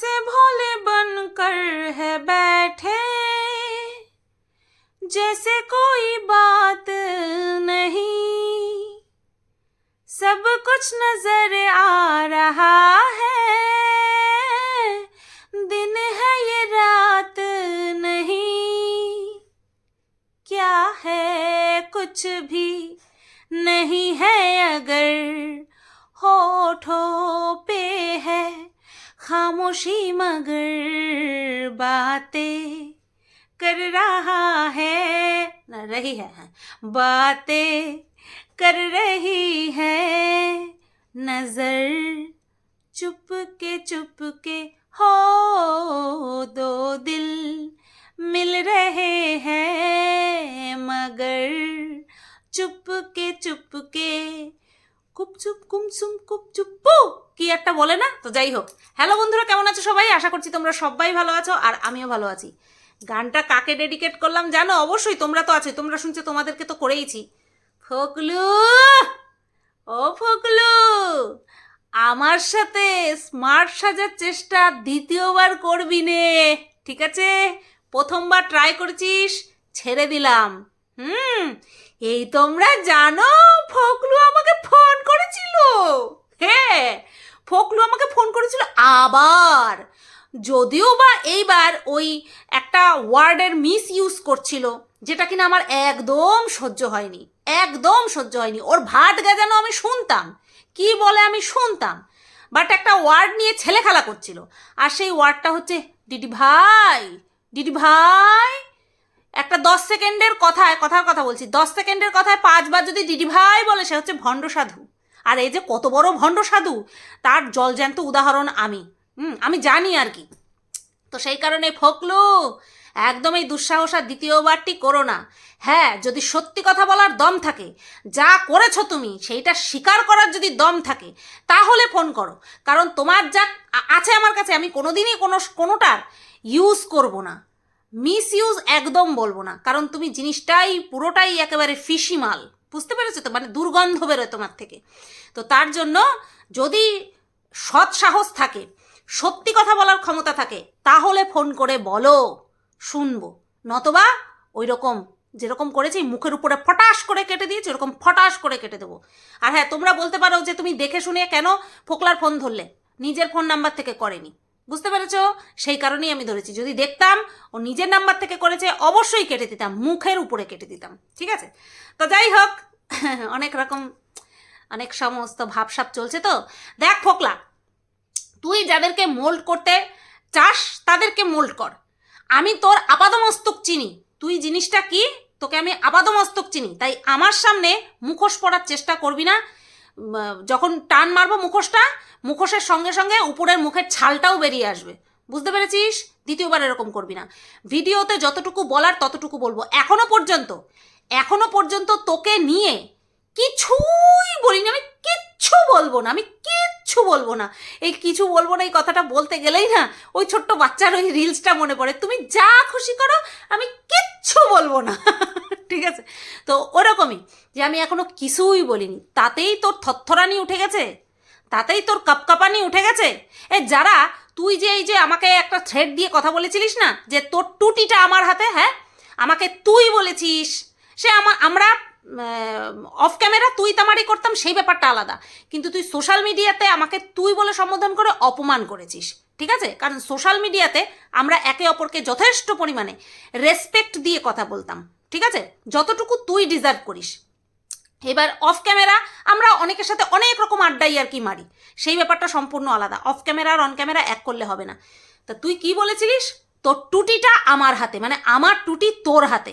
ऐसे भोले बनकर है बैठे। जैसे कोई बात नहीं, सब कुछ नज़र आ रहा है। दिन है ये रात नहीं, क्या है कुछ भी नहीं है अगर होठों पे है। खामोशी मगर बातें कर रहा है। न रही है हाँ। बातें कर रही है। नज़र चुप के चुप के हो दो दिल मिल रहे हैं, मगर चुप के चुप के कुप चुप, कुम सुम, कुप चुप কি একটা বলে না? তো যাই হোক। হ্যালো বন্ধুরা, কেমন আছো সবাই? আশা করছি তোমরা সবাই ভালো আছো আর আমিও ভালো আছি। গানটা কাকে ডেডিকেট করলাম জানো? অবশ্যই তোমরা তো আছো, তোমরা শুনছো, তোমাদেরকে তো করেইছি। ফকলু, ও ফকলু, আমার সাথে স্মার্ট সাজার চেষ্টা দ্বিতীয়বার করবি নে, ঠিক আছে? প্রথমবার ট্রাই করেছিস, ছেড়ে দিলাম। হুম, এই তোমরা জানো, ফকলু আমাকে ফোন করেছিল। হ্যাঁ ফকলু আমাকে ফোন করেছিল আবার। যদিও বা এইবার ওই একটা ওয়ার্ডের মিস ইউজ করছিল, যেটা কিনা আমার একদম সহ্য হয়নি, একদম সহ্য হয়নি। ওর ভাট গাজানো আমি শুনতাম, কি বলে আমি শুনতাম। বাট একটা ওয়ার্ড নিয়ে ছেলে খেলা করছিল, আর সেই ওয়ার্ডটা হচ্ছে, দিদি ভাই দিদি ভাই। একটা দশ সেকেন্ডের কথায়, কথার কথা বলছি, দশ সেকেন্ডের কথায় পাঁচবার যদি দিদি ভাই বলে, সে হচ্ছে ভণ্ড সাধু। আর এই যে কত বড় ভণ্ড সাধু, তার জলজ্যান্ত উদাহরণ আমি। হুম, আমি জানি আর কি। তো সেই কারণে ফকলু, একদম এই দুঃসাহস আর দ্বিতীয়বারটি করো না। হ্যাঁ যদি সত্যি কথা বলার দম থাকে, যা করেছ তুমি, সেইটা স্বীকার করার যদি দম থাকে, তাহলে ফোন করো। কারণ তোমার যা আছে আমার কাছে, আমি কোনোদিনই কোনো, কোনোটার ইউজ করব না। মিস ইউজ একদম বলব না। কারণ তুমি জিনিসটাই পুরোটাই একেবারে ফিসি মাল। বুঝতে পেরেছ তো? মানে দুর্গন্ধ বেরোয় তোমার থেকে। তো তার জন্য যদি সৎ সাহস থাকে, সত্যি কথা বলার ক্ষমতা থাকে, তাহলে ফোন করে বলো, শুনব। নতবা ওই রকম যেরকম করেছি, মুখের উপরে ফটাস করে কেটে দিয়েছি, ওরকম ফটাস করে কেটে দেবো। আর হ্যাঁ তোমরা বলতে পারো যে তুমি দেখে শুনে কেন ফোকলার ফোন ধরলে? নিজের ফোন নাম্বার থেকে করেনি। বুঝতে পেরেছ? সেই কারণেই আমি ধরেছি। যদি দেখতাম, ও নিজের নাম্বার থেকে করেছে, অবশ্যই কেটে দিতাম, মুখের উপরে কেটে দিতাম। ঠিক আছে? তো যাই হোক, অনেক রকম, অনেক সমস্ত ভাবসাপ চলছে তো। দেখ ফোকলা, তুই যাদেরকে মোল্ড করতে চাস, তাদেরকে মোল্ড কর। আমি তোর আপাদমস্তক চিনি। তুই জিনিসটা কি? তোকে আমি আপাদমস্তক চিনি। তাই আমার সামনে মুখোশ পড়ার চেষ্টা করবি না। যখন টান মারবো মুখোশটা, মুখোশের সঙ্গে সঙ্গে উপরের মুখের ছালটাও বেরিয়ে আসবে। বুঝতে পেরেছিস? দ্বিতীয়বার এরকম করবি না। ভিডিওতে যতটুকু বলার ততটুকু বলব। এখনও পর্যন্ত এখনও পর্যন্ত তোকে নিয়ে কিছুই বলিনি। আমি কিচ্ছু বলব না, আমি কিচ্ছু বলব না। এই কিছু বলব না, এই কথাটা বলতে গেলেই না ওই ছোট্ট বাচ্চার ওই রিলসটা মনে পড়ে। তুমি যা খুশি করো, আমি কিচ্ছু বলব না। ঠিক আছে? তো ওরকমই যে আমি এখনও কিছুই বলিনি। তাতেই তোর থরথরানি উঠে গেছে? তাতেই তোর কাপকাপানি উঠে গেছে? এ যারা, তুই যে এই যে আমাকে একটা থ্রেড দিয়ে কথা বলেছিলিস না, যে তোর টুটিটা আমার হাতে হ্যাঁ? আমাকে তুই বলেছিস, সে আমার আমরা অফ ক্যামেরা তুই তামারি করতাম, সেই ব্যাপারটা আলাদা। কিন্তু তুই সোশ্যাল মিডিয়াতে আমাকে তুই বলে সম্বোধন করে অপমান করেছিস, ঠিক আছে? কারণ সোশ্যাল মিডিয়াতে আমরা একে অপরকে যথেষ্ট পরিমাণে রেসপেক্ট দিয়ে কথা বলতাম, ঠিক আছে? যতটুকু তুই ডিজার্ভ করিস। এবার অফ ক্যামেরা আমরা অনেকের সাথে অনেক রকম আড্ডাই আর কি মারি। সেই ব্যাপারটা সম্পূর্ণ আলাদা। অফ ক্যামেরা আর অন ক্যামেরা এক করলে হবে না। তা তুই কি বলেছিলিস? তোর টুটিটা আমার হাতে মানে আমার টুটি তোর হাতে।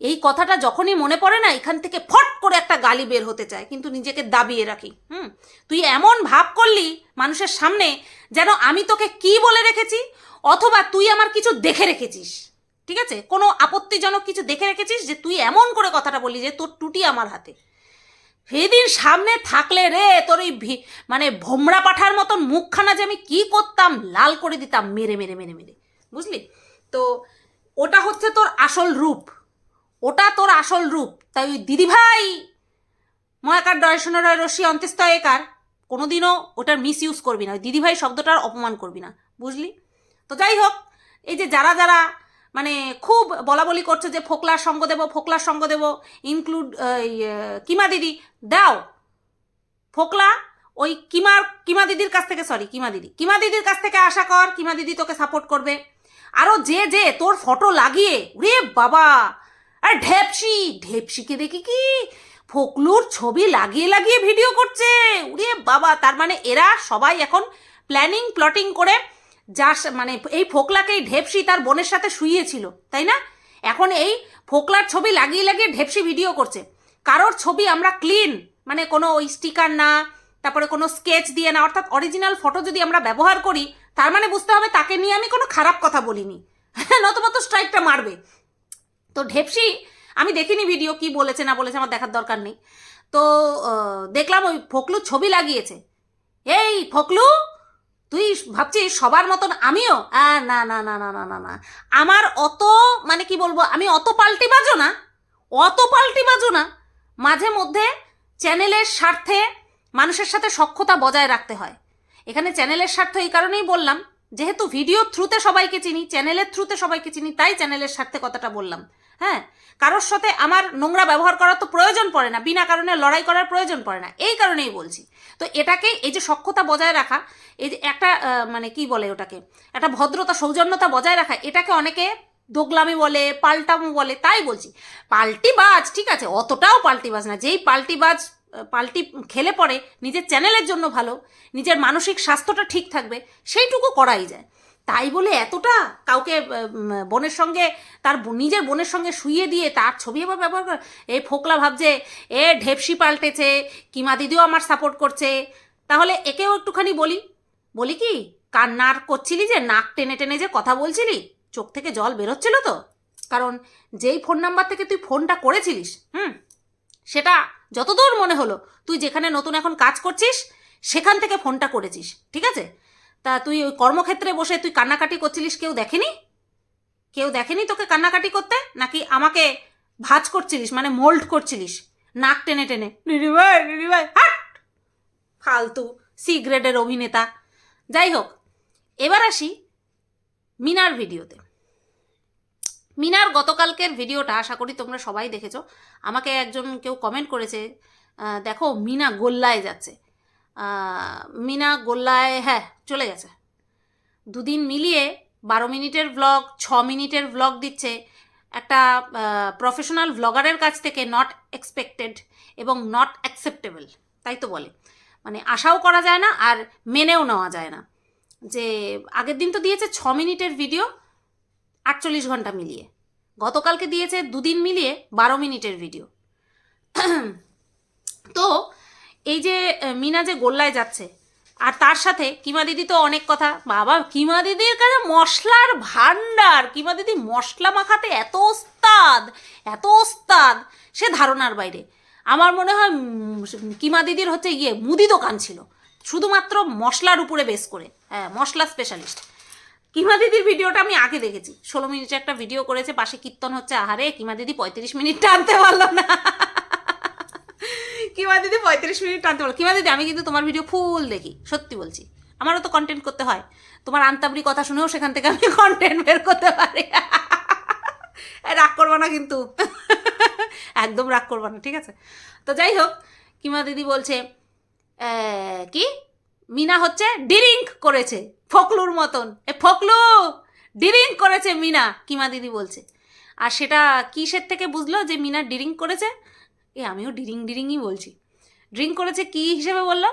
এই কথাটা যখনই মনে পড়ে না, এখান থেকে ফট করে একটা গালি বের হতে চায়। কিন্তু নিজেকে দাবিয়ে রাখি। হুম? তুই এমন ভাব করলি মানুষের সামনে যেন আমি তোকে কি বলে রেখেছি? অথবা তুই আমার কিছু দেখে রেখেছিস। ঠিক আছে? কোনো আপত্তিজনক কিছু দেখে রেখেছিস যে তুই এমন করে কথাটা বললি যে তোর টুটি আমার হাতে। সেদিন সামনে থাকলে রে, তোর ভি- মানে ভোমরা পাঠার মতন মুখখানা যে আমি কি করতাম, লাল করে দিতাম, মেরে মেরে মেরে মেরে। বুঝলি? তো ওটা হচ্ছে তোর আসল রূপ। ওটা তোর আসল রূপ। তাই ওই দিদিভাই, মহাকার দর্শন রয় রশ্মি অন্ত্যস্তয়কার, কোনোদিনও ওটার মিস ইউজ করবি না। ওই দিদিভাই শব্দটার অপমান করবি না। বুঝলি? তো যাই হোক, এই যে যারা যারা মানে খুব বলা বলি করছে যে ফোকলার সঙ্গ দেবো, ফোকলার সঙ্গ দেবো ইনক্লুড কিমা দিদি, দাও। ফোকলা, ওই কিমার, কিমা দিদির কাছ থেকে সরি কিমা দিদি। কিমা দিদির কাছ থেকে আশা কর, কিমা দিদি তোকে সাপোর্ট করবে। আরও যে যে তোর ফটো লাগিয়ে রে বাবা! আর ঢেপসি, ঢেপসিকে দেখি কি ফোকলুর ছবি লাগিয়ে লাগিয়ে ভিডিও করছে? উরে বাবা, তার মানে এরা সবাই এখন প্ল্যানিং প্লটিং করে সা- মানে এই ফোকলাকে এই ঢেপসি তার বোনের সাথে শুইয়েছিল, তাই না? এখন এই ফোকলার ছবি লাগিয়ে লাগিয়ে ঢেপসি ভিডিও করছে। কারোর ছবি আমরা ক্লিন মানে কোনো ওই স্টিকার না, তারপরে কোনো স্কেচ দিয়ে না, অর্থাৎ অরিজিনাল ফটো যদি আমরা ব্যবহার করি, তার মানে বুঝতে হবে তাকে নিয়ে আমি কোনো খারাপ কথা বলিনি। নতুবা স্ট্রাইকটা মারবে। তো ঢেপসি, আমি দেখিনি ভিডিও কি বলেছে, না বলেছে, আমার দেখার দরকার নেই। তো দেখলাম ওই ফকলু ছবি লাগিয়েছে। এই ফকলু, তুই ভাবছিস সবার মতন আমিও? না না না না না না না। আমার অত মানে কি বলব, আমি অত পাল্টি বাজো না, অত পাল্টি বাজো না, মাঝে মধ্যে চ্যানেলের স্বার্থে মানুষের সাথে সক্ষতা বজায় রাখতে হয়। এখানে চ্যানেলের স্বার্থ এই কারণেই বললাম, যেহেতু ভিডিও থ্রুতে সবাইকে চিনি চ্যানেলের থ্রুতে সবাইকে চিনি, তাই চ্যানেলের স্বার্থে কথাটা বললাম। হ্যাঁ? কারোর সাথে আমার নোংরা ব্যবহার করার তো প্রয়োজন পড়ে না, বিনা কারণে লড়াই করার প্রয়োজন পড়ে না, এই কারণেই বলছি। তো এটাকে এই যে সক্ষতা বজায় রাখা, এই যে একটা মানে কি বলে ওটাকে, একটা ভদ্রতা, সৌজন্যতা বজায় রাখা, এটাকে অনেকে দোগলামি বলে, পাল্টামো বলে, তাই বলছি। পাল্টিবাজ, ঠিক আছে, অতটাও পাল্টিবাজ না, যেই পাল্টিবাজ পাল্টি খেলে পড়ে, নিজের চ্যানেলের জন্য ভালো, নিজের মানসিক স্বাস্থ্যটা ঠিক থাকবে, সেইটুকু করাই যায়। তাই বলে এতটা? কাউকে বোনের সঙ্গে, তার নিজের বোনের সঙ্গে শুইয়ে দিয়ে তার ছবি আবার ব্যবহার করে, এ ফোকলা ভাবছে, এ ঢেপসি পাল্টেছে, কিমা দিদিও আমার সাপোর্ট করছে। তাহলে একেও একটুখানি বলি। বলি কি, কান্নার করছিলি যে, নাক টেনে টেনে যে কথা বলছিলি? চোখ থেকে জল বেরোচ্ছিল তো? কারণ যেই ফোন নাম্বার থেকে তুই ফোনটা করেছিলিস, হুম? সেটা যতদূর মনে হলো, তুই যেখানে নতুন এখন কাজ করছিস, সেখান থেকে ফোনটা করেছিস, ঠিক আছে? তা তুই ওই কর্মক্ষেত্রে বসে তুই কান্নাকাটি করছিলিস কেউ দেখেনি? কেউ দেখেনি তোকে কান্নাকাটি করতে? নাকি আমাকে ভাজ করছিলিস মানে মোল্ড করছিলিস, নাক টেনে টেনে? ফালতু সি গ্রেডের অভিনেতা। যাই হোক, এবার আসি মিনার ভিডিওতে। মিনার গতকালকের ভিডিওটা, আশা করি তোমরা সবাই দেখেছ, আমাকে একজন কেউ কমেন্ট করেছে দেখো, মিনা গোল্লায় যাচ্ছে। মিনা গোল্লায় হ্যাঁ চলে গেছে। দুদিন মিলিয়ে বারো মিনিটের ব্লগ ছ মিনিটের ব্লগ দিচ্ছে। একটা প্রফেশনাল ব্লগারের কাছ থেকে নট এক্সপেক্টেড এবং নট অ্যাকসেপ্টেবল তাই তো বলে। মানে আশাও করা যায় না আর মেনেও নেওয়া যায় না। যে আগের দিন তো দিয়েছে ছ মিনিটের ভিডিও আটচল্লিশ ঘণ্টা মিলিয়ে। গতকালকে দিয়েছে দুদিন মিলিয়ে বারো মিনিটের ভিডিও তো এই যে মিনা যে গোল্লায় যাচ্ছে, আর তার সাথে কিমা দিদি তো অনেক কথা। বাবা, কিমা দিদির কাছে মশলার ভান্ডার কিমা দিদি মশলা মাখাতে এত ওস্তাদ এত ওস্তাদ, সে ধারণার বাইরে। আমার মনে হয় কিমা দিদির হচ্ছে ইয়ে মুদি দোকান ছিল। শুধুমাত্র মশলার উপরে বেস করে। হ্যাঁ মশলা স্পেশালিস্ট কিমা দিদির ভিডিওটা আমি আগে দেখেছি। ষোলো মিনিটের একটা ভিডিও করেছে, পাশে কীর্তন হচ্ছে, আহারে, কিমা দিদি পঁয়ত্রিশ মিনিট টানতে পারল না। কিমা দিদি পঁয়ত্রিশ মিনিট টানতে পারল কিমা দিদি, আমি কিন্তু তোমার ভিডিও ফুল দেখি, সত্যি বলছি। আমারও তো কন্টেন্ট করতে হয়। তোমার আন্তাবরি কথা শুনেও সেখান থেকে আমি কন্টেন্ট বের করতে পারি। রাগ করব না কিন্তু। একদম রাগ করব না, ঠিক আছে? তো যাই হোক, কিমা দিদি বলছে কি? মিনা হচ্ছে ডিরিঙ্ক করেছে, ফকলুর মতন। এ, ফকলু! ডিরিঙ্ক করেছে মিনা, কিমা দিদি বলছে। আর সেটা কিসের থেকে বুঝলো যে মিনা ডিরিঙ্ক করেছে? এ, আমিও ডিরিং ডিরিংই বলছি। ড্রিঙ্ক করেছে কি হিসেবে বলল?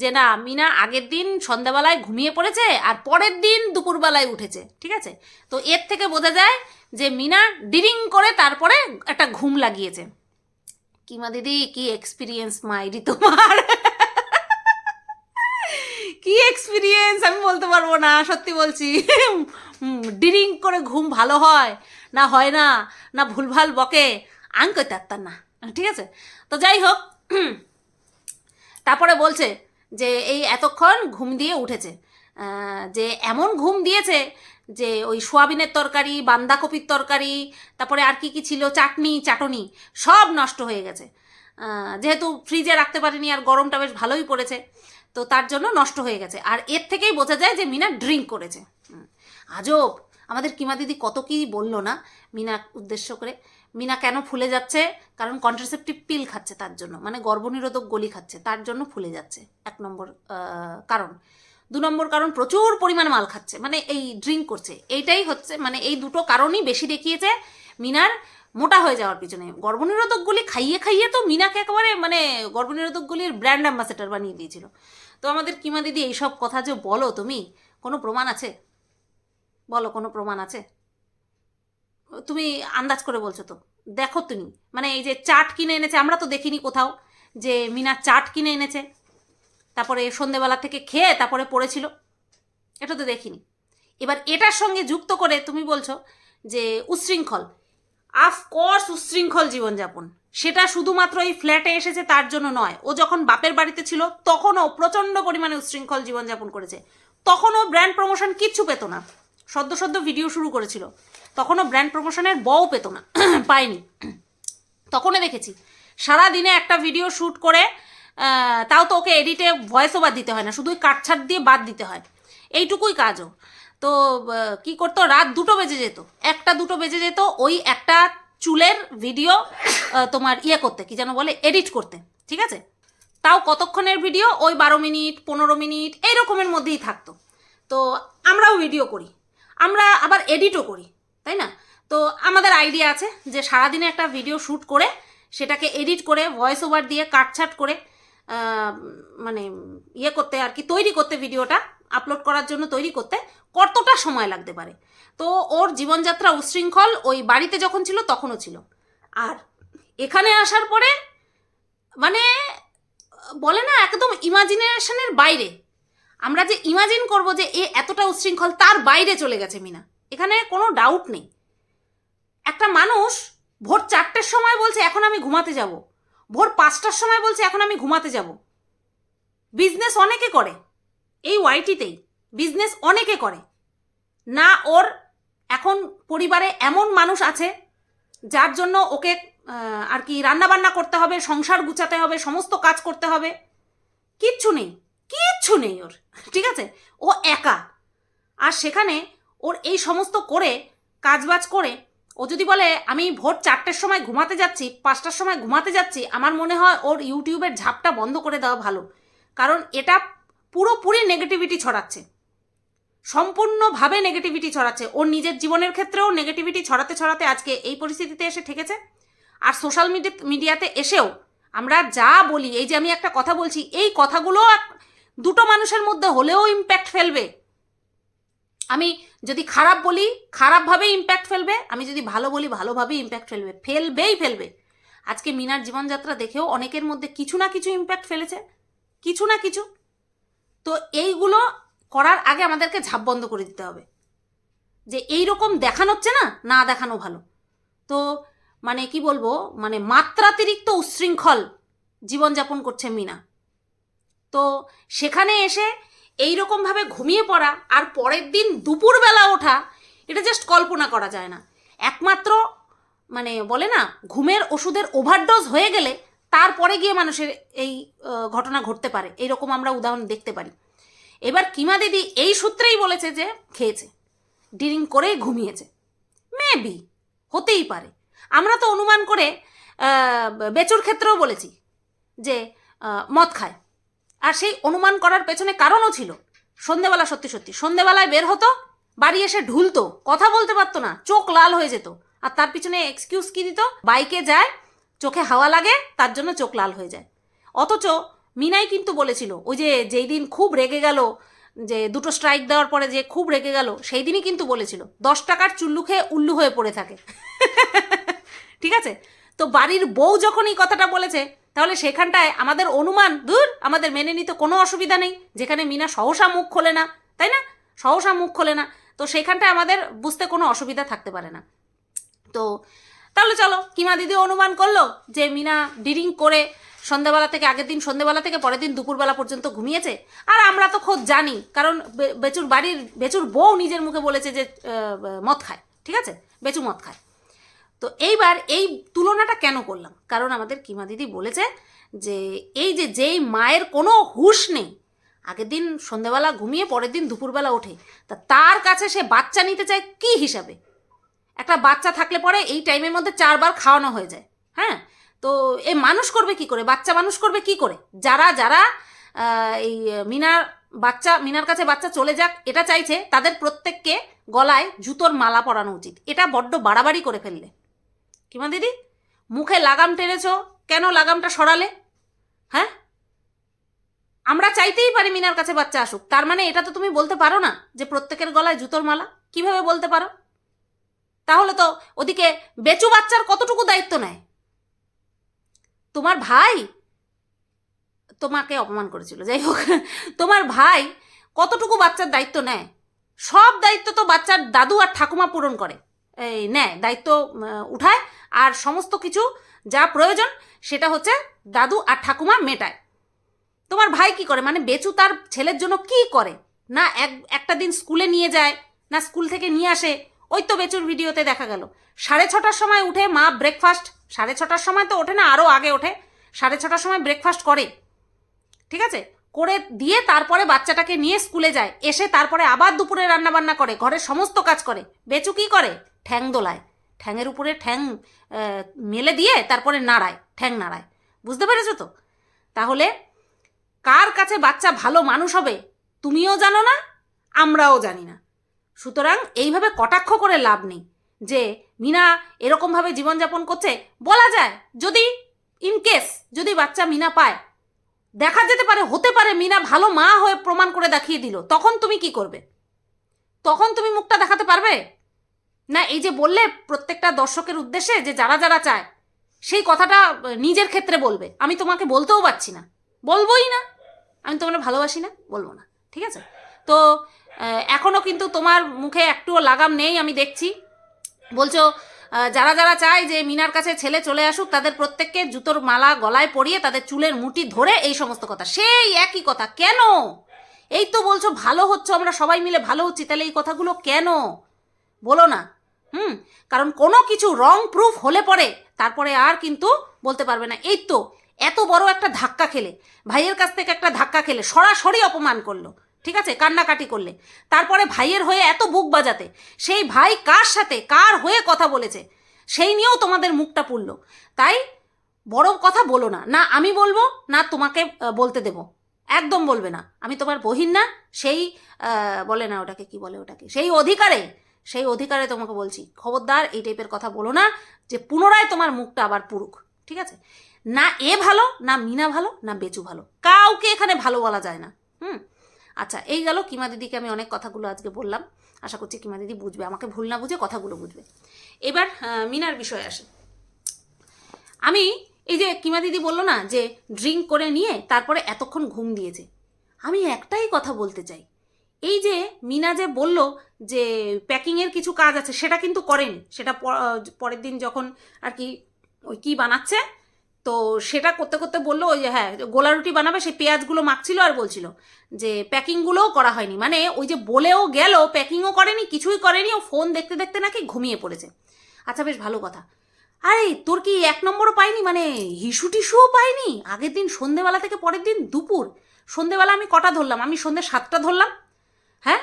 যে না, মিনা আগের দিন সন্ধ্যাবেলায় ঘুমিয়ে পড়েছে আর পরের দিন দুপুরবেলায় উঠেছে, ঠিক আছে? তো এর থেকে বোঝা যায় যে মিনা ডিরিং করে তারপরে একটা ঘুম লাগিয়েছে। কিমা দিদি, কি এক্সপিরিয়েন্স মাইরি তোমার কি এক্সপিরিয়েন্স আমি বলতে পারব না, সত্যি বলছি। ডিরিং করে ঘুম ভালো হয়, না হয় না না ভুলভাল বকে আং করতে না। ঠিক আছে? তো যাই হোক, তারপরে বলছে যে এই এতক্ষণ ঘুম দিয়ে উঠেছে। যে এমন ঘুম দিয়েছে যে ওই সোয়াবিনের তরকারি বান্দাকপির তরকারি, তারপরে আর কি কি ছিল, চাটনি চাটনি, সব নষ্ট হয়ে গেছে। যেহেতু ফ্রিজে রাখতে পারিনি আর গরমটা বেশ ভালোই পড়েছে, তো তার জন্য নষ্ট হয়ে গেছে। আর এর থেকেই বোঝা যায় যে মিনা ড্রিঙ্ক করেছে। আজব! আমাদের কিমা দিদি কত কি বলল না মিনা উদ্দেশ্য করে। মিনা কেন ফুলে যাচ্ছে? কারণ কন্ট্রাসেপটিভ পিল খাচ্ছে তার জন্য। মানে গর্ভনিরোধক গলি খাচ্ছে, তার জন্য ফুলে যাচ্ছে। এক নম্বর কারণ। দু নম্বর কারণ, প্রচুর পরিমাণ মাল খাচ্ছে। মানে এই ড্রিঙ্ক করছে। এইটাই হচ্ছে মানে এই দুটো কারণই বেশি দেখিয়েছে মিনার মোটা হয়ে যাওয়ার পিছনে। গর্ভনিরোধক গুলি খাইয়ে খাইয়ে তো মিনাকে একেবারে মানে গর্ভনিরোধক গুলির ব্র্যান্ড অ্যাম্বাসেডার বানিয়ে দিয়েছিল। তো আমাদের কিমা দিদি, এইসব কথা যে বলো তুমি, কোনো প্রমাণ আছে? বলো, কোনো প্রমাণ আছে? তুমি আন্দাজ করে বলছো তো। দেখো তুমি। মানে এই যে চাট কিনে এনেছে, আমরা তো দেখিনি কোথাও যে মিনা চাট কিনে এনেছে। তারপরে সন্ধেবেলা থেকে খেয়ে তারপরে পড়েছিল। এটা তো দেখিনি। এবার এটার সঙ্গে যুক্ত করে তুমি বলছো যে উচ্ছৃঙ্খল আফকোর্স উচ্ছৃঙ্খল জীবনযাপন। সেটা শুধুমাত্র এই ফ্ল্যাটে এসেছে তার জন্য নয়। ও যখন বাপের বাড়িতে ছিল, তখনও প্রচণ্ড পরিমাণে উচ্ছৃঙ্খল জীবনযাপন করেছে। তখনও ব্র্যান্ড প্রমোশন কিচ্ছু পেত না। সদ্য সদ্য ভিডিও শুরু করেছিল। তখনও ব্র্যান্ড প্রমোশনের বও পেত না, পায়নি। তখনও দেখেছি। সারা দিনে একটা ভিডিও শ্যুট করে তাও তো ওকে এডিটে ভয়েস ওভার দিতে হয় না শুধু ওই কাটছাট দিয়ে বাদ দিতে হয়। এইটুকুই কাজও তো কি করতো, রাত দুটো বেজে যেত। একটা দুটো বেজে যেত, ওই একটা চুলের ভিডিও তোমার ইয়ে করতে, কি যেন বলে এডিট করতে, ঠিক আছে? তাও কতক্ষণের ভিডিও ওই বারো মিনিট, পনেরো মিনিট এই রকমের মধ্যেই থাকতো। তো আমরাও ভিডিও করি। আমরা আবার এডিটও করি। তাই না? তো আমাদের আইডিয়া আছে যে সারাদিনে একটা ভিডিও শ্যুট করে সেটাকে এডিট করে ভয়েস ওভার দিয়ে কাটছাট করে মানে ইয়ে করতে আর কি, তৈরি করতে ভিডিওটা আপলোড করার জন্য তৈরি করতে কতটা সময় লাগতে পারে? তো ওর জীবনযাত্রা উচ্ছৃঙ্খল ওই বাড়িতে যখন ছিল তখনও ছিল। আর এখানে আসার পরে মানে বলে না, একদম ইমাজিনেশনের বাইরে। আমরা যে ইমাজিন করব যে এ এতটা উচ্ছৃঙ্খল তার বাইরে চলে গেছে মিনা। এখানে কোনো ডাউট নেই। একটা মানুষ ভোর চারটের সময় বলছে, এখন আমি ঘুমাতে যাব। ভোর পাঁচটার সময় বলছে, এখন আমি ঘুমাতে যাব। বিজনেস অনেকে করে, এই ওয়াইটিতেই বিজনেস অনেকে করে। না ওর এখন পরিবারে এমন মানুষ আছে, যার জন্য ওকে আর কি রান্নাবান্না করতে হবে, সংসার গুছাতে হবে, সমস্ত কাজ করতে হবে। কিচ্ছু নেই কিচ্ছু নেই ওর, ঠিক আছে? ও একা। আর সেখানে ওর এই সমস্ত করে, কাজবাজ করে, ও যদি বলে, আমি ভোর চারটের সময় ঘুমাতে যাচ্ছি, পাঁচটার সময় ঘুমাতে যাচ্ছি, আমার মনে হয় ওর ইউটিউবের ঝাপটা বন্ধ করে দেওয়া ভালো। কারণ এটা পুরোপুরি নেগেটিভিটি ছড়াচ্ছে। সম্পূর্ণভাবে নেগেটিভিটি ছড়াচ্ছে। ওর নিজের জীবনের ক্ষেত্রেও নেগেটিভিটি ছড়াতে ছড়াতে আজকে এই পরিস্থিতিতে এসে ঠেকেছে। আর সোশ্যাল মিডিয়া মিডিয়াতে এসেও আমরা যা বলি, এই যে আমি একটা কথা বলছি, এই কথাগুলো দুটো মানুষের মধ্যে হলেও ইম্প্যাক্ট ফেলবে। আমি যদি খারাপ বলি খারাপভাবে ইম্প্যাক্ট ফেলবে, আমি যদি ভালো বলি ভালোভাবেই ইম্প্যাক্ট ফেলবে, ফেলবেই ফেলবে। আজকে মিনার জীবনযাত্রা দেখেও অনেকের মধ্যে কিছু না কিছু ইম্প্যাক্ট ফেলেছে, কিছু না কিছু। তো এইগুলো করার আগে আমাদেরকে ঝাপ বন্ধ করে দিতে হবে। যে এই রকম দেখানো হচ্ছে না না দেখানো ভালো। তো মানে কি বলব মানে মাত্রাতিরিক্ত উচ্ছৃঙ্খল জীবনযাপন করছে মিনা। তো সেখানে এসে এই রকমভাবে ঘুমিয়ে পড়া আর পরের দিন দুপুরবেলা ওঠা, এটা জাস্ট কল্পনা করা যায় না। একমাত্র মানে বলে না, ঘুমের ওষুধের ওভারডোজ হয়ে গেলে তারপরে গিয়ে মানুষের এই ঘটনা ঘটতে পারে। এইরকম আমরা উদাহরণ দেখতে পারি। এবার কিমা দিদি এই সূত্রেই বলেছে যে, খেয়েছে ড্রিঙ্ক করে ঘুমিয়েছে। মেবি হতেই পারে। আমরা তো অনুমান করে বেচুর ক্ষেত্রেও বলেছি যে মদ খায়। আর সেই অনুমান করার পেছনে কারণও ছিল। সন্ধেবেলা সত্যি সত্যি, সন্ধেবেলায় বের হতো, বাড়ি এসে ঢুলতো, কথা বলতে পারতো না, চোখ লাল হয়ে যেত। আর তার পিছনে এক্সকিউজ কি দিত? বাইকে যায়, চোখে হাওয়া লাগে, তার জন্য চোখ লাল হয়ে যায়। অথচ মিনাই কিন্তু বলেছিল, ওই যে যেই দিন খুব রেগে গেল, যে দুটো স্ট্রাইক দেওয়ার পরে যে খুব রেগে গেল, সেই দিনই কিন্তু বলেছিল, দশ টাকার চুল্লু খেয়ে উল্লু হয়ে পড়ে থাকে। ঠিক আছে? তো বাড়ির বউ যখন এই কথাটা বলেছে তাহলে সেখানটায় আমাদের অনুমান দূর আমাদের মেনে নিতে কোনো অসুবিধা নেই। যেখানে মিনা সহসা মুখ খোলে না, তাই না? সহসা মুখ খোলে না। তো সেখানটায় আমাদের বুঝতে কোনো অসুবিধা থাকতে পারে না। তো তাহলে চলো, কিমা দিদি অনুমান করল যে মিনা ডিরিং করে সন্ধ্যাবেলা থেকে, আগের দিন সন্ধ্যাবেলা থেকে, পরের দিন দুপুরবেলা পর্যন্ত ঘুমিয়েছে। আর আমরা তো খোঁজ জানি, কারণ বেচুর বাড়ির, বেচুর বউ নিজের মুখে বলেছে যে মদ খায়, ঠিক আছে? বেচু মদ খায়। তো এইবার এই তুলনাটা কেন করলাম? কারণ আমাদের কিমা দিদি বলেছে যে, এই যে যেই মায়ের কোনো হুঁশ নেই, আগের দিন সন্ধেবেলা ঘুমিয়ে পরের দিন দুপুরবেলা ওঠে, তা তার কাছে সে বাচ্চা নিতে চায় কি হিসাবে? একটা বাচ্চা থাকলে পরে এই টাইমের মধ্যে চারবার খাওয়ানো হয়ে যায় হ্যাঁ? তো এ মানুষ করবে কি করে? বাচ্চা মানুষ করবে কি করে? যারা যারা এই মিনার বাচ্চা, মিনার কাছে বাচ্চা চলে যাক, এটা চাইছে তাদের প্রত্যেককে গলায় জুতোর মালা পরানো উচিত। এটা বড্ড বাড়াবাড়ি করে ফেললে। কিমা দিদি? মুখে লাগাম টেনেছ? কেন লাগামটা সরালে? হ্যাঁ? আমরা চাইতেই পারি মিনার কাছে বাচ্চা আসুক। তার মানে এটা তো তুমি বলতে পারো না যে প্রত্যেকের গলায় জুতোর মালা? কীভাবে বলতে পারো? তাহলে তো ওদিকে বেচু বাচ্চার কতটুকু দায়িত্ব নেয়? তোমার ভাই তোমাকে অপমান করেছিল, যাই হোক। তোমার ভাই কতটুকু বাচ্চার দায়িত্ব নেয়? সব দায়িত্ব তো বাচ্চার দাদু আর ঠাকুমা পূরণ করে। নেয় দায়িত্ব উঠায়। আর সমস্ত কিছু যা প্রয়োজন, সেটা হচ্ছে দাদু আর ঠাকুমা মেটায়। তোমার ভাই কি করে? মানে বেচু তার ছেলের জন্য কি করে? না এক, একটা দিন স্কুলে নিয়ে যায়, না স্কুল থেকে নিয়ে আসে। ওই তো বেচুর ভিডিওতে দেখা গেল। সাড়ে ছটার সময় উঠে মা ব্রেকফাস্ট সাড়ে ছটার সময় তো ওঠে না আরও আগে ওঠে। সাড়ে ছটার সময় ব্রেকফাস্ট করে। ঠিক আছে? করে দিয়ে তারপরে বাচ্চাটাকে নিয়ে স্কুলে যায়। এসে তারপরে আবার দুপুরে রান্না বান্না করে, ঘরের সমস্ত কাজ করে। বেচু কি করে? ঠ্যাং দোলায়। ঠ্যাংয়ের উপরে ঠ্যাং মেলে দিয়ে তারপরে নাড়ায়, ঠ্যাং নাড়ায়। বুঝতে পেরেছ তো? তাহলে কার কাছে বাচ্চা ভালো মানুষ হবে তুমিও জানো না, আমরাও জানি না। সুতরাং এইভাবে কটাক্ষ করে লাভ নেই যে মিনা এরকমভাবে জীবনযাপন করছে। বলা যায়, যদি ইন কেস যদি বাচ্চা মিনা পায়, দেখা যেতে পারে, হতে পারে মিনা ভালো মা হয়ে প্রমাণ করে দেখিয়ে দিল, তখন তুমি কি করবে? তখন তুমি মুখটা দেখাতে পারবে? না, এই যে বললে প্রত্যেকটা দর্শকের উদ্দেশ্যে যে যারা যারা চায়, সেই কথাটা নিজের ক্ষেত্রে বলবে। আমি তোমাকে বলতেও পারছি না। বলবোই না। আমি তোমার ভালোবাসি না, বলব না। ঠিক আছে? তো এখনও কিন্তু তোমার মুখে একটুও লাগাম নেই, আমি দেখছি। বলছো যারা যারা চায় যে মিনার কাছে ছেলে চলে আসুক, তাদের প্রত্যেককে জুতোর মালা গলায় পরিয়ে তাদের চুলের মুঠি ধরে এই সমস্ত কথা। সেই একই কথা। কেন? এই তো বলছো, ভালো হচ্ছে, আমরা সবাই মিলে ভালো হচ্ছি। তাহলে এই কথাগুলো কেন? বলো না। হুম, কারণ কোনো কিছু রং প্রুফ হলে পরে তারপরে আর কিন্তু বলতে পারবে না। এই তো, এত বড় একটা ধাক্কা খেলে। ভাইয়ের কাছ থেকে একটা ধাক্কা খেলে, সরাসরি অপমান করল। ঠিক আছে? কান্নাকাটি করলে। তারপরে ভাইয়ের হয়ে এত বুক বাজাতে। সেই ভাই কার সাথে, কার হয়ে কথা বলেছে? সেই নিয়েও তোমাদের মুখটা পুড়ল। তাই বড় কথা বলো না। না আমি বলব, না তোমাকে বলতে দেব। একদম বলবে না। আমি তোমার বহিন না, সেই বলে না ওটাকে, কি বলে ওটাকে? সেই অধিকারে সেই অধিকারে তোমাকে বলছি, খবরদার, এই টাইপের কথা বলো না যে পুনরায় তোমার মুখটা আবার পুরুক, ঠিক আছে? না এ ভালো, না মিনা ভালো, না বেচু ভালো, কাউকে এখানে ভালো বলা যায় না, হুম? আচ্ছা এই গেল কিমা দিদিকে আমি অনেক কথাগুলো আজকে বললাম, আশা করছি কিমা দিদি বুঝবে, আমাকে ভুল না বুঝে কথাগুলো বুঝবে। এবার মিনার বিষয়ে আসে। আমি এই যে কিমা দিদি বলল না যে ড্রিঙ্ক করে নিয়ে তারপরে এতক্ষণ ঘুম দিয়েছে, আমি একটাই কথা বলতে চাই এই যে মিনা যে বলল যে প্যাকিংয়ের কিছু কাজ আছে, সেটা কিন্তু করেনি। সেটা পরের দিন যখন আর কি ওই কি বানাচ্ছে, তো সেটা করতে করতে বলল ওই যে হ্যাঁ গোলা রুটি বানাবে সেই পেঁয়াজগুলো মাখছিল আর বলছিল যে প্যাকিংগুলোও করা হয়নি। মানে ওই যে বলেও গেল প্যাকিংও করেনি, কিছুই করেনি, ও ফোন দেখতে দেখতে নাকি ঘুমিয়ে পড়েছে। আচ্ছা বেশ ভালো কথা। আরে, তোর কি এক নম্বরও পাইনি? মানে হিসু টিসুও পাইনি? আগের দিন সন্ধেবেলা থেকে পরের দিন দুপুর। সন্ধেবেলা আমি কটা ধরলাম? আমি সন্ধে সাতটা ধরলাম। হ্যাঁ?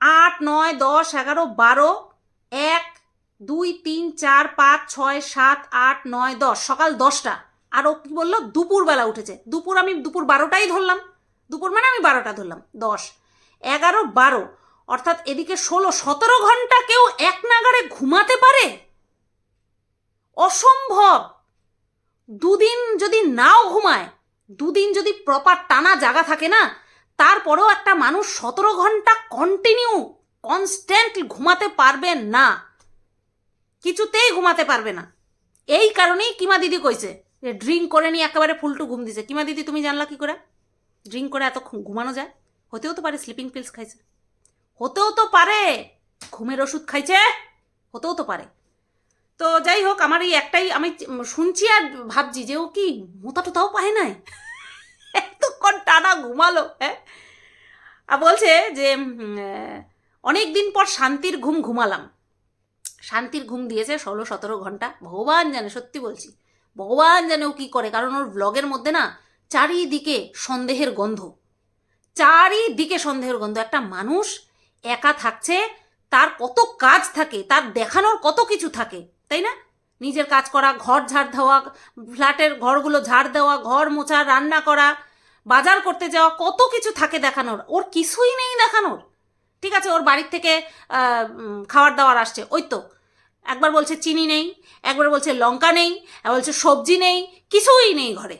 আট, নয়, দশ, এগারো, বারো, এক, দুই, তিন, চার, পাঁচ, ছয়, সাত, আট, নয়, দশ, সকাল দশটা। আর ও কি বলল? দুপুরবেলা উঠেছে। দুপুর আমি দুপুর বারোটাই ধরলাম। দুপুর মানে আমি বারোটা ধরলাম। দশ, এগারো, বারো, অর্থাৎ এদিকে ষোলো, সতেরো ঘণ্টা কেউ এক নাগারে ঘুমাতে পারে? অসম্ভব! দুদিন যদি নাও ঘুমায়, দুদিন যদি প্রপার টানা জাগা থাকে না তারপরেও একটা মানুষ সতেরো ঘণ্টা কন্টিনিউ কনস্ট্যান্ট ঘুমাতে পারবে না। কিছুতেই ঘুমাতে পারবে না। এই কারণেই কিমা দিদি কইছে যে ড্রিঙ্ক করে নিয়ে একেবারে ফুলটু ঘুম দিছে। কিমা দিদি, তুমি জানলা কি করে? ড্রিঙ্ক করে এত ঘুমানো যায়? হতেও তো পারে স্লিপিং পিলস খাইছে। হতেও তো পারে। ঘুমের ওষুধ খাইছে? হতেও তো পারে। তো যাই হোক, আমার এই একটাই আমি শুনছি আর ভাবছি যে ও কি মোতা টোতাও পায় নাই? এতক্ষণ টানা ঘুমালো হ্যাঁ? আর বলছে যে অনেক দিন পর শান্তির ঘুম ঘুমালাম। শান্তির ঘুম দিয়েছে ষোলো সতেরো ঘণ্টা। ভগবান জানে, সত্যি বলছি। ভগবান জানে ও কী করে, কারণ ওর ব্লগের মধ্যে না চারিদিকে সন্দেহের গন্ধ। চারিদিকে সন্দেহের গন্ধ। একটা মানুষ একা থাকছে, তার কত কাজ থাকে, তার দেখানোর কত কিছু থাকে, তাই না? নিজের কাজ করা, ঘর ঝাড় দেওয়া, ফ্ল্যাটের ঘরগুলো ঝাড় দেওয়া, ঘর মোছা, রান্না করা বাজার করতে যাওয়া, কত কিছু থাকে দেখানোর। ওর কিছুই নেই দেখানোর। ঠিক আছে, ওর বাড়ির থেকে খাবার দাবার আসছে। ওই তো। একবার বলছে চিনি নেই, একবার বলছে লঙ্কা নেই বলছে সবজি নেই, কিছুই নেই ঘরে।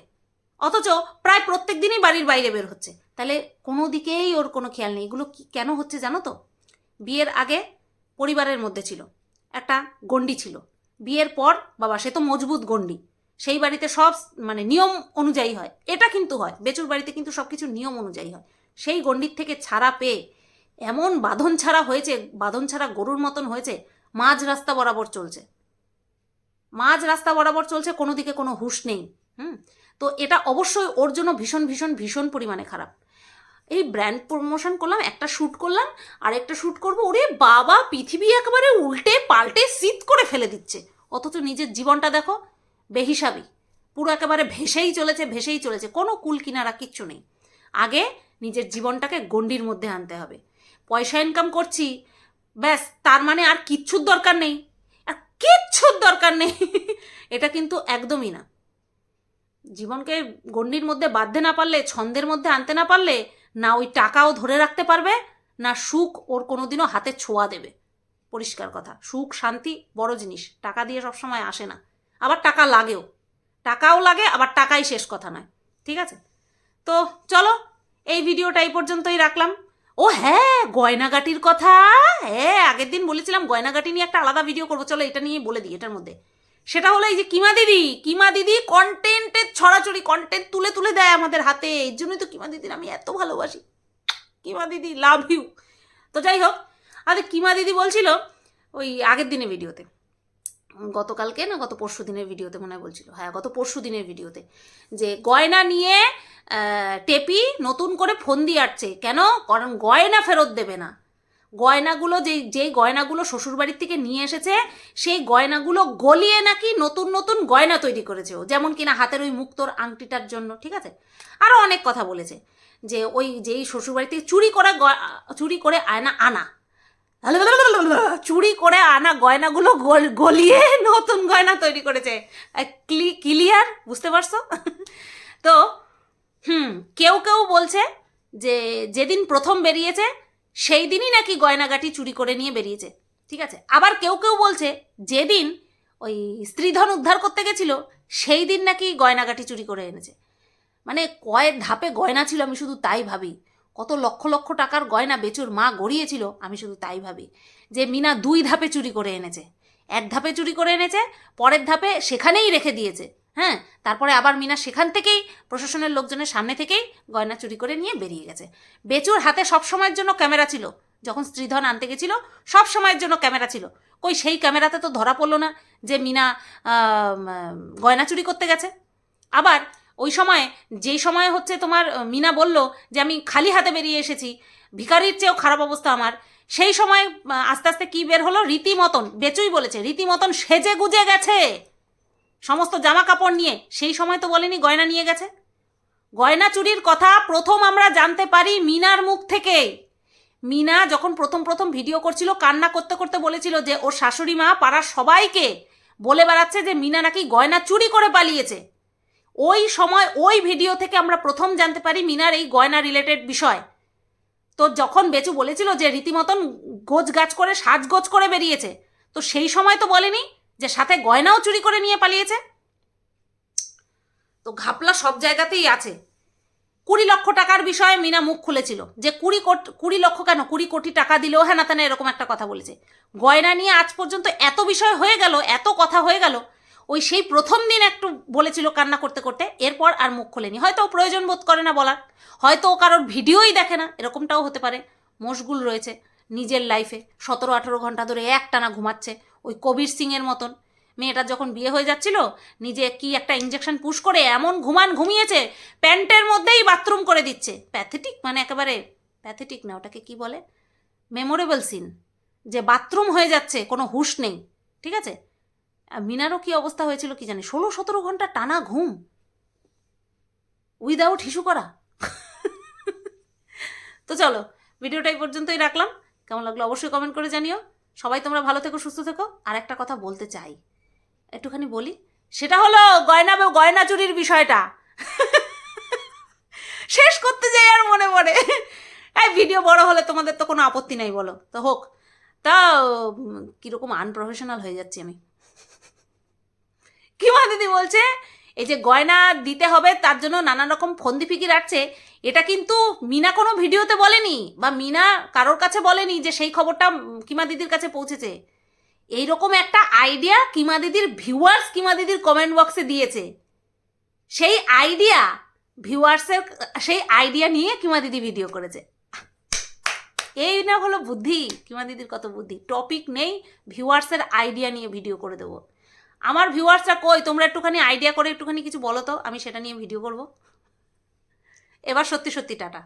অথচ প্রায় প্রত্যেক দিনই বাড়ির বাইরে বের হচ্ছে। তাহলে কোনো দিকেই ওর কোনো খেয়াল নেই। এগুলো কি, কেন হচ্ছে জানো তো? বিয়ের আগে পরিবারের মধ্যে ছিল। একটা গণ্ডি ছিল। বিয়ের পর, বাবা, সে তো মজবুত গণ্ডি। সেই বাড়িতে সব মানে নিয়ম অনুযায়ী হয়। এটা কিন্তু হয়। বেচুর বাড়িতে কিন্তু সব কিছু নিয়ম অনুযায়ী হয়। সেই গণ্ডির থেকে ছাড়া পেয়ে এমন বাঁধন ছাড়া হয়েছে, বাঁধন ছাড়া গরুর মতন হয়েছে, মাঝ রাস্তা বরাবর চলছে। মাঝ রাস্তা বরাবর চলছে, কোনো দিকে কোনো হুঁশ নেই। হুম? তো এটা অবশ্যই ওর জন্য ভীষণ ভীষণ ভীষণ পরিমাণে খারাপ। এই ব্র্যান্ড প্রমোশন করলাম, একটা শ্যুট করলাম, আর একটা শ্যুট করব, ওরে বাবা, পৃথিবী একেবারে উল্টে পাল্টে শীত করে ফেলে দিচ্ছে। অথচ নিজের জীবনটা দেখো বেহিসাবি। পুরো একেবারে ভেসেই চলেছে ভেসেই চলেছে। কোনো কুল কিনারা কিচ্ছু নেই। আগে নিজের জীবনটাকে গণ্ডির মধ্যে আনতে হবে। পয়সা ইনকাম করছি, ব্যাস, তার মানে আর কিচ্ছুর দরকার নেই। আর কিচ্ছুর দরকার নেই। এটা কিন্তু একদমই না। জীবনকে গণ্ডির মধ্যে বাঁধতে না পারলে, ছন্দের মধ্যে আনতে না পারলে, না ওই টাকাও ধরে রাখতে পারবে, না সুখ ওর কোনোদিনও হাতে ছোঁয়া দেবে। পরিষ্কার কথা। সুখ, শান্তি বড় জিনিস। টাকা দিয়ে সবসময় আসে না। আবার টাকা লাগেও। টাকাও লাগে, আবার টাকাই শেষ কথা নয়। ঠিক আছে? তো চলো, এই ভিডিওটা এই পর্যন্তই রাখলাম। ও হ্যাঁ গয়নাগাটির কথা। হ্যাঁ আগের দিন বলেছিলাম গয়নাগাটি নিয়ে একটা আলাদা ভিডিও করব। চলো এটা নিয়ে বলে দিই এটার মধ্যে। সেটা হলো এই যে কিমা দিদি কিমা দিদি কন্টেন্টের ছড়াছড়ি কন্টেন্ট তুলে তুলে দেয় আমাদের হাতে। এর জন্যই তো কিমা দিদির আমি এত ভালোবাসি। কিমা দিদি লাভ ইউ তো যাই হোক, আরে কিমা দিদি বলছিল ওই আগের দিনের ভিডিওতে। গতকালকে না, গত পরশু দিনের ভিডিওতে মনে হয় বলছিল। হ্যাঁ গত পরশু দিনের ভিডিওতে। যে গয়না নিয়ে টেপি নতুন করে ফোন দিয়ে আসছে কেন? কারণ গয়না ফেরত দেবে না। গয়নাগুলো যেই যেই গয়নাগুলো শ্বশুরবাড়ির থেকে নিয়ে এসেছে, সেই গয়নাগুলো গলিয়ে নাকি নতুন নতুন গয়না তৈরি করেছে ও। যেমন কিনা হাতের ওই মুক্তোর আংটিটার জন্য, ঠিক আছে? আরও অনেক কথা বলেছে। যে ওই, যেই শ্বশুরবাড়ি থেকে চুরি করা চুরি করে আয়না আনা চুরি করে আনা গয়নাগুলো গল- গলিয়ে নতুন গয়না তৈরি করেছে। ক্লিয়ার? বুঝতে পারছ? তো, হুম, কেউ কেউ বলছে যে যেদিন প্রথম বেরিয়েছে, সেই দিনই নাকি গয়নাগাটি চুরি করে নিয়ে বেরিয়েছে। ঠিক আছে? আবার কেউ কেউ বলছে যেদিন ওই স্ত্রীধন উদ্ধার করতে গেছিল, সেই দিন নাকি গয়নাগাটি চুরি করে এনেছে। মানে কয়েক ধাপে গয়না ছিল, আমি শুধু তাই ভাবি। কত লক্ষ লক্ষ টাকার গয়না বেচুর মা গড়িয়েছিল, আমি শুধু তাই ভাবি। যে মিনা দুই ধাপে চুরি করে এনেছে। এক ধাপে চুরি করে এনেছে, পরের ধাপে সেখানেই রেখে দিয়েছে। হ্যাঁ তারপরে আবার মিনা সেখান থেকেই, প্রশাসনের লোকজনের সামনে থেকেই গয়না চুরি করে নিয়ে বেরিয়ে গেছে। বেচুর হাতে সব সময়ের জন্য ক্যামেরা ছিল। যখন স্ত্রীধন আনতে গেছিল, সব সময়ের জন্য ক্যামেরা ছিল। কই সেই ক্যামেরাতে তো ধরা পড়ল না যে মিনা গয়না চুরি করতে গেছে। আবার ওই সময় যেই সময় হচ্ছে তোমার মিনা বলল যে আমি খালি হাতে বেরিয়ে এসেছি, ভিখারির চেয়েও খারাপ অবস্থা আমার। সেই সময় আস্তে আস্তে কি বের হলো? রীতিমতন, বেচুই বলেছে, রীতিমতন সেজে গুজে গেছে। সমস্ত জামা কাপড় নিয়ে, সেই সময় তো বলেনি গয়না নিয়ে গেছে। গয়না চুরির কথা প্রথম আমরা জানতে পারি মিনার মুখ থেকে। মিনা যখন প্রথম প্রথম ভিডিও করছিল, কান্না করতে করতে বলেছিল যে ওর শাশুড়ি মা পাড়ার সবাইকে বলে বেড়াচ্ছে যে মিনা নাকি গয়না চুরি করে পালিয়েছে। ওই সময় ওই ভিডিও থেকে আমরা প্রথম জানতে পারি মিনার এই গয়না রিলেটেড বিষয়। তো যখন বেচু বলেছিল যে রীতিমতন গোছ গাছ করে সাজগোজ করে বেরিয়েছে, তো সেই সময় তো বলেনি যে সাথে গয়নাও চুরি করে নিয়ে পালিয়েছে। তো ঘাপলা সব জায়গাতেই আছে। কুড়ি লক্ষ টাকার বিষয়ে মিনা মুখ খুলেছিল যে কুড়ি কোটি, কুড়ি লক্ষ কেন? কুড়ি কোটি টাকা দিলেও হ্যাঁ না তেনা এরকম একটা কথা বলেছে। গয়না নিয়ে আজ পর্যন্ত এত বিষয় হয়ে গেল, এত কথা হয়ে গেল ওই সেই প্রথম দিন একটু বলেছিল কান্না করতে করতে, এরপর আর মুখ খোলেনি। হয়তো ও প্রয়োজন বোধ করে না বলার। হয়তো ও কারোর ভিডিওই দেখে না, এরকমটাও হতে পারে। মশগুল রয়েছে নিজের লাইফে সতেরো আঠেরো ঘণ্টা ধরে একটানা ঘুমাচ্ছে ওই কবির সিংয়ের মতন। মেয়েটার যখন বিয়ে হয়ে যাচ্ছিল, নিজে কি একটা ইঞ্জেকশন পুশ করে এমন ঘুমান ঘুমিয়েছে, প্যান্টের মধ্যেই বাথরুম করে দিচ্ছে। প্যাথেটিক মানে একেবারে প্যাথেটিক না, ওটাকে কি বলে? মেমোরেবল সিন যে বাথরুম হয়ে যাচ্ছে, কোনো হুশ নেই। ঠিক আছে? মিনারও কি অবস্থা হয়েছিল কি জানি? ষোলো সতেরো ঘণ্টা টানা ঘুম। উইদাউট হিসু করা। তো চলো, ভিডিওটা এই পর্যন্তই রাখলাম। কেমন লাগল অবশ্যই কমেন্ট করে জানিও। সবাই তোমরা ভালো থেকো, সুস্থ থেকো। আর একটা কথা বলতে চাই। একটুখানি বলি, সেটা হলো গয়না গয়না চুরির বিষয়টা। শেষ করতে যাই আর মনে মনে এই ভিডিও বড় হলে তোমাদের তো কোনো আপত্তি নাই বলো। তো হোক তা কীরকম আনপ্রফেশনাল হয়ে যাচ্ছি আমি। কি মা দিদি বলছে? এই যে গয়না দিতে হবে, তার জন্য নানান রকম ফন্দি ফিকি রাখছে এটা কিন্তু মিনা কোনো ভিডিওতে বলেনি, বা মিনা কারোর কাছে বলেনি যে সেই খবরটা কিমা দিদির কাছে পৌঁছেছে। এইরকম একটা আইডিয়া কিমা দিদির ভিউয়ার্স কিমা দিদির কমেন্ট বক্সে দিয়েছে। সেই আইডিয়া ভিউয়ার্সের সেই আইডিয়া নিয়ে কিমা দিদি ভিডিও করেছে। এই না হলো বুদ্ধি, কিমা দিদির কত বুদ্ধি। টপিক নেই ভিউয়ার্সের আইডিয়া নিয়ে ভিডিও করে দেবো। আমার ভিউয়ার্সরা কই? তোমরা একটুখানি আইডিয়া করে একটুখানি কিছু বলো তো, আমি সেটা নিয়ে ভিডিও করব। এবার সত্যি সত্যি টাটা।